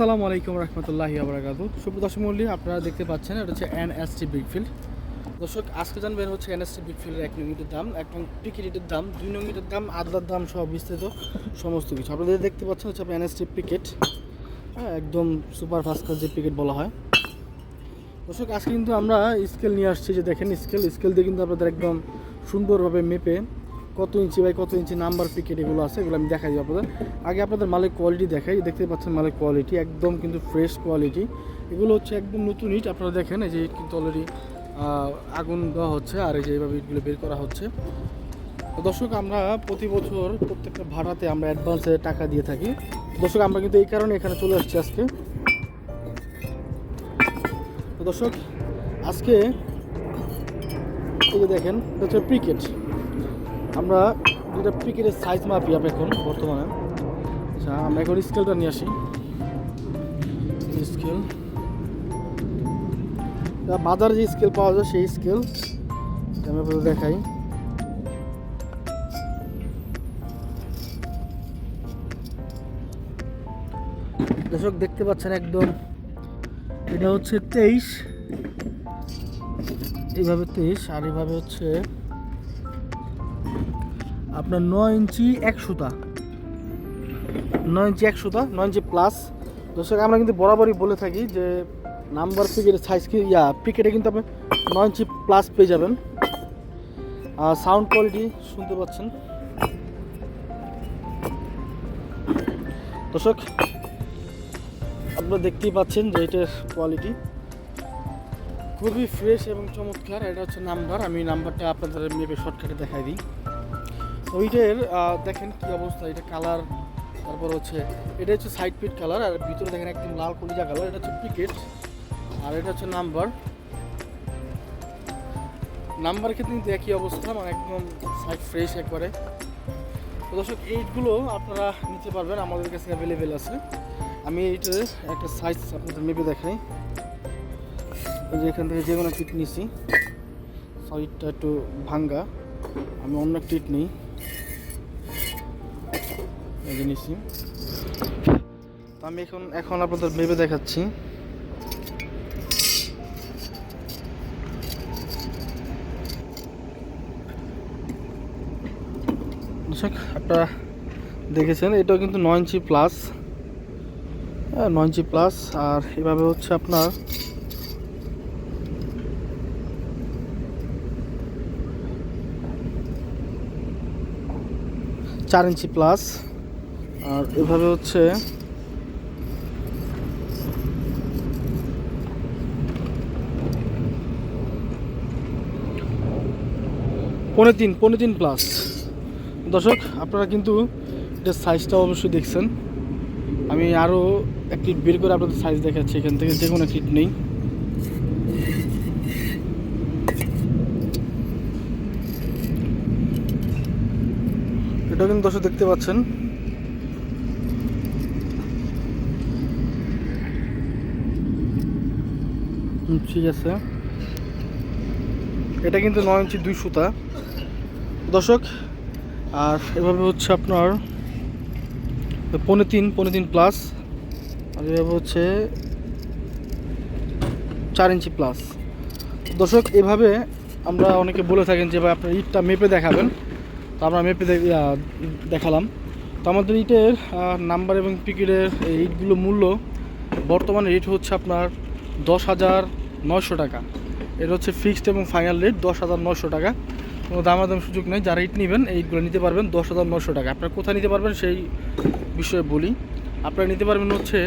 আসসালামু আলাইকুম রহমতুল্লাহি আবরাকাতু সুপ্রদর্শক মল্লী আপনারা দেখতে পাচ্ছেন, এটা হচ্ছে এন এস টি বিগফিল্ড দর্শক, আজকে জানবেন হচ্ছে এন এস টি বিগফিল্ডের এক নং দাম এক নং পিকেটের দাম, দুই নং দাম আদার দাম সব বিস্তৃত সমস্ত কিছু। আপনাদের দেখতে পাচ্ছেন হচ্ছে আপনার এন এস টি পিকেট হ্যাঁ একদম সুপার ফাস্টার যে পিকেট বলা হয়। দর্শক, আজকে কিন্তু আমরা স্কেল নিয়ে আসছি, যে দেখেন স্কেল স্কেল দিয়ে কিন্তু আপনাদের একদম সুন্দরভাবে মেপে কত ইঞ্চি বাই কত ইঞ্চি নাম্বার পিকেট এগুলো আছে, এগুলো আমি দেখাই দিই আপনাদের। আগে আপনাদের মালের কোয়ালিটি দেখাই দেখতে পাচ্ছেন মালের কোয়ালিটি একদম কিন্তু ফ্রেশ কোয়ালিটি এগুলো হচ্ছে একদম নতুন ইট, আপনারা দেখেন, এই যে ইট কিন্তু অলরেডি আগুন দেওয়া হচ্ছে, আর এই যে এইভাবে ইটগুলো বের করা হচ্ছে। দর্শক, আমরা প্রতি বছর প্রত্যেকটা ভাড়াতে আমরা অ্যাডভান্সে টাকা দিয়ে থাকি। দর্শক, আমরা কিন্তু এই কারণে এখানে চলে আসছি আজকে। দর্শক, আজকে এই যে দেখেন হচ্ছে ক্রিকেট আমরা দুটা ক্রিকেটের সাইজ মাপি আপ এখন বর্তমানে। আচ্ছা আমরা এখন স্কেলটা নিয়ে আসি। স্কেল বাজারে যে স্কেল পাওয়া যায় সেই স্কেল আমি আপনাদের দেখাই। দর্শক, দেখতে পাচ্ছেন একদম। এটা হচ্ছে তেইশ। এইভাবে তেইশ, আর এইভাবে হচ্ছে আপনার নয় ইঞ্চি এক সুতা। নয় ইঞ্চি এক সুতা, নয় ইঞ্চি প্লাস দর্শক, আমরা কিন্তু বরাবরই বলে থাকি যে নাম্বার পিকেটের সাইজ কি, ইয়া পিকেটে কিন্তু আপনি নয় ইঞ্চি প্লাস পেয়ে যাবেন। আর সাউন্ড কোয়ালিটি শুনতে পাচ্ছেন। দর্শক, আপনারা দেখতেই পাচ্ছেন যে এটার কোয়ালিটি খুবই ফ্রেশ এবং চমৎকার, এটা হচ্ছে নাম্বার আমি নাম্বারটা আপনাদের মেপে শর্টকাটে দেখাই দিই। ওইটার দেখেন কি অবস্থা, এটা কালার তারপর হচ্ছে, এটা হচ্ছে সাইড পিট কালার আর ভিতরে দেখেন একদম লাল কলিজা কালার, এটা হচ্ছে পিকেট আর এটা হচ্ছে নাম্বার নাম্বার ক্ষেত্রে কিন্তু একই অবস্থা মানে একদম সাইড ফ্রেশ একবারে। তো দর্শক এইটগুলো আপনারা নিতে পারবেন, আমাদের কাছে অ্যাভেলেবেল আছে। আমি এইটার একটা সাইজ আপনাদের মেপে দেখাই। এই যে এখান থেকে যে কোনো কিট নিছি। সাইডটা একটু ভাঙ্গা। আমি অন্য কিট নিই। নিছি। তো আমি এখন এখন আপনাদের ভেবে দেখাচ্ছি। আপনারা দেখেছেন, এটাও কিন্তু নয় ইঞ্চি প্লাস হ্যাঁ নয় ইঞ্চি প্লাস আর এভাবে হচ্ছে আপনার চার ইঞ্চি প্লাস আর এভাবে হচ্ছে পনেরো তিন পনেরো তিন প্লাস দর্শক, আপনারা কিন্তু এটার সাইজটা অবশ্যই দেখছেন। আমি আরও এক কিট বের করে আপনাদের সাইজ দেখাচ্ছি, এখান থেকে যে কোনো কিট নেই। এটা কিন্তু দর্শক দেখতে পাচ্ছেন। ঠিক আছে। এটা কিন্তু নয় ইঞ্চি, দুই সুতা। দর্শক, আর এভাবে হচ্ছে আপনার পনেরো তিন পনেরো তিন প্লাস আর এভাবে হচ্ছে চার ইঞ্চি প্লাস দর্শক, এভাবে আমরা অনেকে বলে থাকেন যে ভাই, আপনার ইটটা মেপে দেখাবেন। তো আমরা মেপে দেখালাম। তো আমাদের ইটের নাম্বার এবং পিকেটের এই ইটগুলো মূল্য বর্তমানে রেট হচ্ছে আপনার দশ হাজার নয়শো টাকা। এটা হচ্ছে ফিক্সড এবং ফাইনাল রেট দশ হাজার নয়শো টাকা। কোনো দামাদাম সুযোগ নেই। যারা ইট নেবেন এইগুলো নিতে পারবেন দশ হাজার নশো টাকা। আপনারা কোথায় নিতে পারবেন সেই বিষয়ে বলি। আপনারা নিতে পারবেন হচ্ছে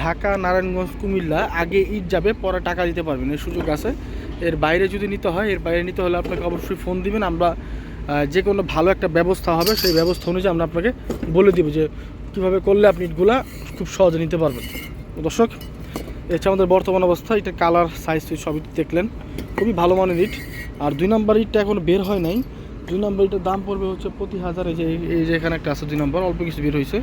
ঢাকা, নারায়ণগঞ্জ, কুমিল্লা। আগে ইট যাবে, পরে টাকা দিতে পারবেন। এই সুযোগ আছে। এর বাইরে যদি নিতে হয়, এর বাইরে নিতে হলে আপনাকে অবশ্যই ফোন দিবেন। আমরা যে কোনো ভালো একটা ব্যবস্থা হবে, সেই ব্যবস্থা অনুযায়ী আমরা আপনাকে বলে দিব যে কীভাবে করলে আপনি ইটগুলা খুব সহজে নিতে পারবেন। দর্শক হচ্ছে আমাদের বর্তমান অবস্থা। এটা কালার সাইজ সবই দেখলেন। খুবই ভালো মানের ইট। আর দুই নম্বর ইটটা এখন বের হয় নাই। দুই নম্বর ইটের দাম পড়বে হচ্ছে প্রতি হাজার। এই যে এই যে এখানে একটা আছে দুই নম্বর, অল্প কিছু বের হয়েছে।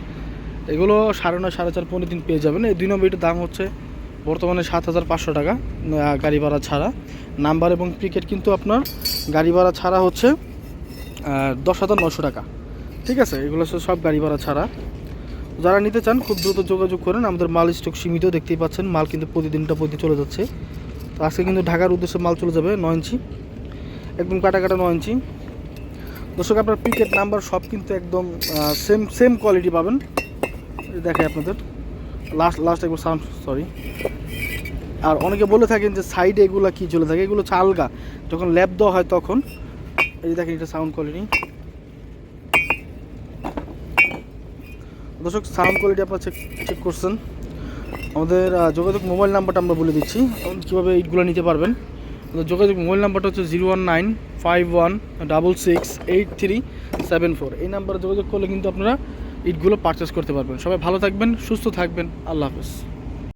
এগুলো সাড়ে নয়, সাড়ে চার, পনেরো দিন পেয়ে যাবেন। এই দুই নম্বর ইটের দাম হচ্ছে বর্তমানে সাত হাজার পাঁচশো টাকা গাড়ি ভাড়া ছাড়া। নাম্বার এবং ক্রিকেট কিন্তু আপনার গাড়ি ভাড়া ছাড়া হচ্ছে দশ হাজার নশো টাকা। ঠিক আছে? এগুলো সব গাড়ি ভাড়া ছাড়া। যারা নিতে চান, খুব দ্রুত যোগাযোগ করেন। আমাদের মাল স্টক সীমিত দেখতেই পাচ্ছেন। মাল কিন্তু প্রতিদিনটা প্রতি চলে যাচ্ছে। তো আজকে কিন্তু ঢাকার উদ্দেশ্যে মাল চলে যাবে নয় ইঞ্চি। একদম কাটা কাটা নয় ইঞ্চি। দর্শক, আপনার পিকেট নাম্বার সব কিন্তু একদম সেম সেম কোয়ালিটি পাবেন। দেখে আপনাদের। লাস্ট লাস্ট একবার সাউন্ড সরি আর অনেকে বলে থাকেন যে সাইডে এগুলো কি চলে থাকে? এগুলো হচ্ছে আলগা। যখন ল্যাব দেওয়া হয় তখন। এই যে দেখেন, এটা সাউন্ড কোয়ালিটি দর্শক সাউন্ড কোয়ালিটি আপনারা চেক চেক করছেন। আমাদের যোগাযোগ মোবাইল নাম্বারটা আমরা বলে দিচ্ছি। এবং কীভাবে এইটগুলো নিতে পারবেন? যোগাযোগ মোবাইল নাম্বারটা হচ্ছে zero one nine five one double six eight three seven four এই নাম্বারে যোগাযোগ করলে কিন্তু আপনারা ইটগুলো পারচেস করতে পারবেন। সবাই ভালো থাকবেন, সুস্থ থাকবেন। আল্লাহ হাফেজ।